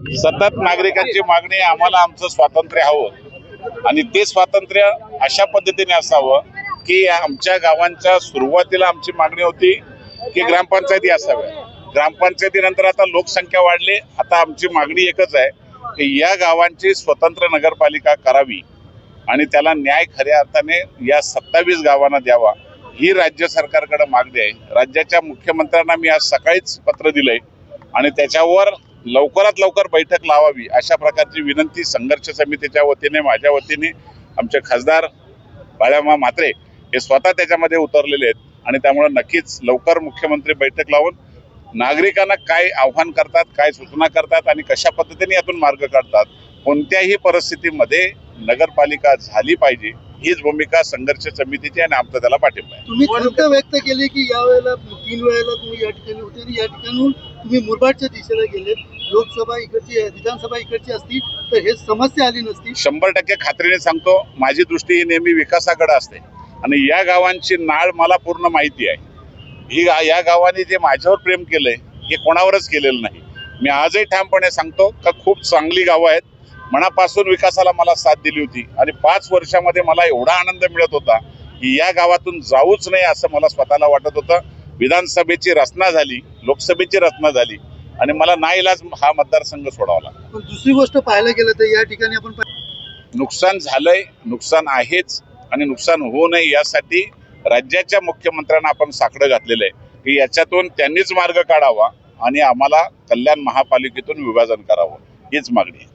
सतत नागरिकांची मागणी आम्हाला आमचं स्वातंत्र्य हवं. आणि ते स्वातंत्र्य अशा पद्धतीने असावं की आमच्या गावांच्या सुरुवातीला आमची मागणी होती की ग्रामपंचायती असाव्या ग्रामपंचायतीनंतर आता लोकसंख्या वाढली आता आमची मागणी एकच आहे की या गावांची स्वतंत्र नगरपालिका करावी आणि त्याला न्याय खऱ्या अर्थाने या सत्तावीस गावांना द्यावा. ही राज्य सरकारकडे मागणी आहे. राज्याच्या मुख्यमंत्र्यांना मी आज सकाळीच पत्र दिलंय आणि त्याच्यावर लवकरात लवकर बैठक लावावी अशा प्रकारची विनंती संघर्ष समितीच्या वतीने माझ्या वतीने आमचे खासदार बाळ्यामा म्हात्रे हे स्वतः त्याच्यामध्ये उतरलेले आहेत आणि त्यामुळे नक्कीच लवकर मुख्यमंत्री बैठक लावून नागरिकांना काय आव्हान करतात काय सूचना करतात आणि कशा पद्धतीने यातून मार्ग काढतात कोणत्याही परिस्थितीमध्ये नगरपालिका झाली पाहिजे हीच भूमिका संघर्ष समितीची आणि आमचा त्याला पाठिंबा आहे. तीन वेळेला तुम्ही या ठिकाणी होते आणि या ठिकाणून तुम्ही मुरबाडच्या दिशेला गेले लोकसभा इकडची विधानसभा इकडची असती तर हे समस्या आली नसती. शंभर टक्के खात्रीने सांगतो माझी दृष्टी ही नेहमी विकासाकडे असते. आणि या गावांची नाळ मला पूर्ण माहिती आहे. ही गा- या गावाने जे माझ्यावर प्रेम केलंय हे कोणावरच केलेलं नाही. मी आजही ठामपणे सांगतो का खूप चांगली गावं आहेत. मनापासून विकासाला मला साथ दिली होती. आणि पाच वर्षामध्ये मला एवढा आनंद मिळत होता की या गावातून जाऊच नाही असं मला स्वतःला वाटत होतं. विधानसभेची रचना झाली लोकसभेची रचना झाली आणि मला नाईलाज हा मतदारसंघ सोडावा लागला. पण दुसरी गोष्ट पाहायला गेलं तर या ठिकाणी आपण नुकसान झालंय नुकसान आहेच आणि नुकसान होऊ नये यासाठी राज्याच्या मुख्यमंत्र्यांना आपण साकडं घातलेलं आहे की याच्यातून त्यांनीच मार्ग काढावा आणि आम्हाला कल्याण महापालिकेतून विभाजन करावं हीच मागणी आहे.